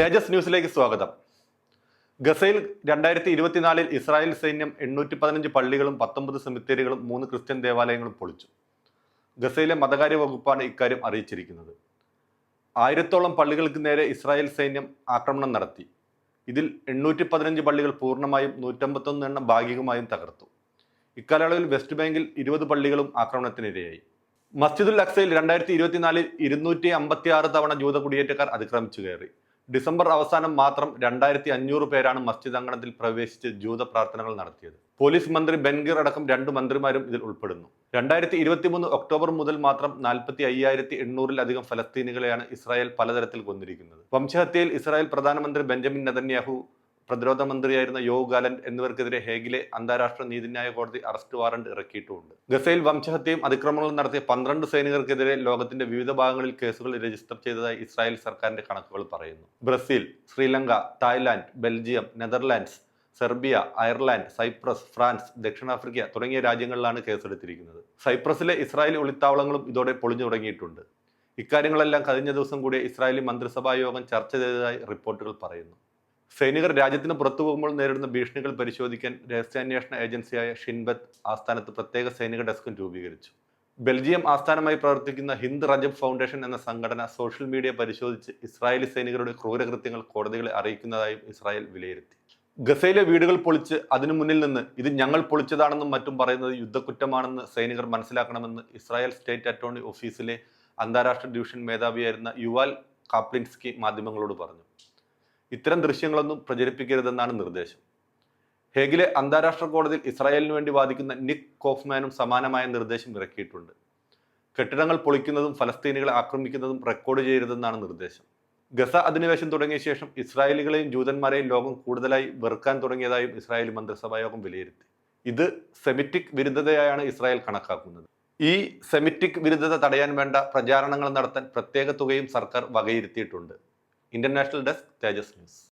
തേജസ് ന്യൂസിലേക്ക് സ്വാഗതം. ഗസയിൽ രണ്ടായിരത്തി ഇരുപത്തിനാലിൽ ഇസ്രായേൽ സൈന്യം എണ്ണൂറ്റി പതിനഞ്ച് പള്ളികളും പത്തൊമ്പത് സെമിത്തേരികളും മൂന്ന് ക്രിസ്ത്യൻ ദേവാലയങ്ങളും പൊളിച്ചു. ഗസയിലെ മതകാര്യ വകുപ്പാണ് ഇക്കാര്യം അറിയിച്ചിരിക്കുന്നത്. ആയിരത്തോളം പള്ളികൾക്ക് നേരെ ഇസ്രായേൽ സൈന്യം ആക്രമണം നടത്തി. ഇതിൽ എണ്ണൂറ്റി പതിനഞ്ച് പള്ളികൾ പൂർണമായും നൂറ്റമ്പത്തൊന്ന് എണ്ണം ഭാഗികമായും തകർത്തു. ഇക്കാലയളവിൽ വെസ്റ്റ് ബാങ്കിൽ ഇരുപത് പള്ളികളും ആക്രമണത്തിനിരയായി. മസ്ജിദുൽ അക്സയിൽ രണ്ടായിരത്തി ഇരുപത്തിനാലിൽ ഇരുന്നൂറ്റി അമ്പത്തി ആറ് തവണ ജൂത കുടിയേറ്റക്കാർ അതിക്രമിച്ചു കയറി. ഡിസംബർ അവസാനം മാത്രം രണ്ടായിരത്തി അഞ്ഞൂറ് പേരാണ് മസ്ജിദ് അങ്കണത്തിൽ പ്രവേശിച്ച് ജൂത പ്രാർത്ഥനകൾ നടത്തിയത്. പോലീസ് മന്ത്രി ബെൻഗിർ അടക്കം രണ്ട് മന്ത്രിമാരും ഇതിൽ ഉൾപ്പെടുന്നു. രണ്ടായിരത്തി ഇരുപത്തിമൂന്ന് ഒക്ടോബർ മുതൽ മാത്രം നാൽപ്പത്തി അയ്യായിരത്തി എണ്ണൂറിലധികം ഫലസ്തീനികളെയാണ് ഇസ്രായേൽ പലതരത്തിൽ കൊന്നിരിക്കുന്നത്. വംശഹത്യയിൽ ഇസ്രായേൽ പ്രധാനമന്ത്രി ബെഞ്ചമിൻ നെതന്യാഹു പ്രതിരോധ മന്ത്രിയായിരുന്ന യോ ഗാലന്റ് എന്നിവർക്കെതിരെ ഹേഗിലെ അന്താരാഷ്ട്ര നീതിന്യായ കോടതി അറസ്റ്റ് വാറണ്ട് ഇറക്കിയിട്ടുണ്ട്. ഗസയിൽ വംശഹത്യയും അതിക്രമങ്ങളും നടത്തിയ പന്ത്രണ്ട് സൈനികർക്കെതിരെ ലോകത്തിന്റെ വിവിധ ഭാഗങ്ങളിൽ കേസുകൾ രജിസ്റ്റർ ചെയ്തതായി ഇസ്രായേൽ സർക്കാരിന്റെ കണക്കുകൾ പറയുന്നു. Brazil Sri Lanka Thailand Belgium Netherlands Serbia Ireland Cyprus France ദക്ഷിണാഫ്രിക്ക തുടങ്ങിയ രാജ്യങ്ങളിലാണ് കേസെടുത്തിരിക്കുന്നത്. സൈപ്രസിലെ ഇസ്രായേൽ ഒളിത്താവളങ്ങളും ഇതോടെ പൊളിഞ്ഞു തുടങ്ങിയിട്ടുണ്ട്. ഇക്കാര്യങ്ങളെല്ലാം കഴിഞ്ഞ ദിവസം കൂടി ഇസ്രായേലി മന്ത്രിസഭാ യോഗം ചർച്ച ചെയ്തതായി റിപ്പോർട്ടുകൾ പറയുന്നു. സൈനികർ രാജ്യത്തിന് പുറത്തു പോകുമ്പോൾ നേരിടുന്ന ഭീഷണികൾ പരിശോധിക്കാൻ രഹസ്യാന്വേഷണ ഏജൻസിയായ ഷിൻബത്ത് ആസ്ഥാനത്ത് പ്രത്യേക സൈനിക ഡെസ്കും രൂപീകരിച്ചു. ബെൽജിയം ആസ്ഥാനമായി പ്രവർത്തിക്കുന്ന ഹിന്ദ് റജബ് ഫൗണ്ടേഷൻ എന്ന സംഘടന സോഷ്യൽ മീഡിയ പരിശോധിച്ച് ഇസ്രായേലി സൈനികരുടെ ക്രൂരകൃത്യങ്ങൾ കോടതികളെ അറിയിക്കുന്നതായും ഇസ്രായേൽ വിലയിരുത്തി. ഗസയിലെ വീടുകൾ പൊളിച്ച് അതിനു മുന്നിൽ നിന്ന് ഇത് ഞങ്ങൾ പൊളിച്ചതാണെന്നും മറ്റും പറയുന്നത് യുദ്ധക്കുറ്റമാണെന്ന് സൈനികർ മനസ്സിലാക്കണമെന്ന് ഇസ്രായേൽ സ്റ്റേറ്റ് അറ്റോർണി ഓഫീസിലെ അന്താരാഷ്ട്ര ഡിവിഷൻ മേധാവിയായിരുന്ന യുവാൽ കാപ്ലിൻസ്കി മാധ്യമങ്ങളോട് പറഞ്ഞു. ഇത്തരം ദൃശ്യങ്ങളൊന്നും പ്രചരിപ്പിക്കരുതെന്നാണ് നിർദ്ദേശം. ഹേഗിലെ അന്താരാഷ്ട്ര കോടതിയിൽ ഇസ്രായേലിന് വേണ്ടി വാദിക്കുന്ന നിക് കോഫ്മാനും സമാനമായ നിർദ്ദേശം ഇറക്കിയിട്ടുണ്ട്. കെട്ടിടങ്ങൾ പൊളിക്കുന്നതും ഫലസ്തീനികളെ ആക്രമിക്കുന്നതും റെക്കോർഡ് ചെയ്യരുതെന്നാണ് നിർദ്ദേശം. ഗസ അധിനിവേശം തുടങ്ങിയ ശേഷം ഇസ്രായേലികളെയും ജൂതന്മാരെയും ലോകം കൂടുതലായി വെറുക്കാൻ തുടങ്ങിയതായും ഇസ്രായേൽ മന്ത്രിസഭായോഗം വിലയിരുത്തി. ഇത് സെമിറ്റിക് വിരുദ്ധതയായാണ് ഇസ്രായേൽ കണക്കാക്കുന്നത്. ഈ സെമിറ്റിക് വിരുദ്ധത തടയാൻ വേണ്ട പ്രചാരണങ്ങൾ നടത്താൻ പ്രത്യേക തുകയും സർക്കാർ വകയിരുത്തിയിട്ടുണ്ട്. International desk Tejas news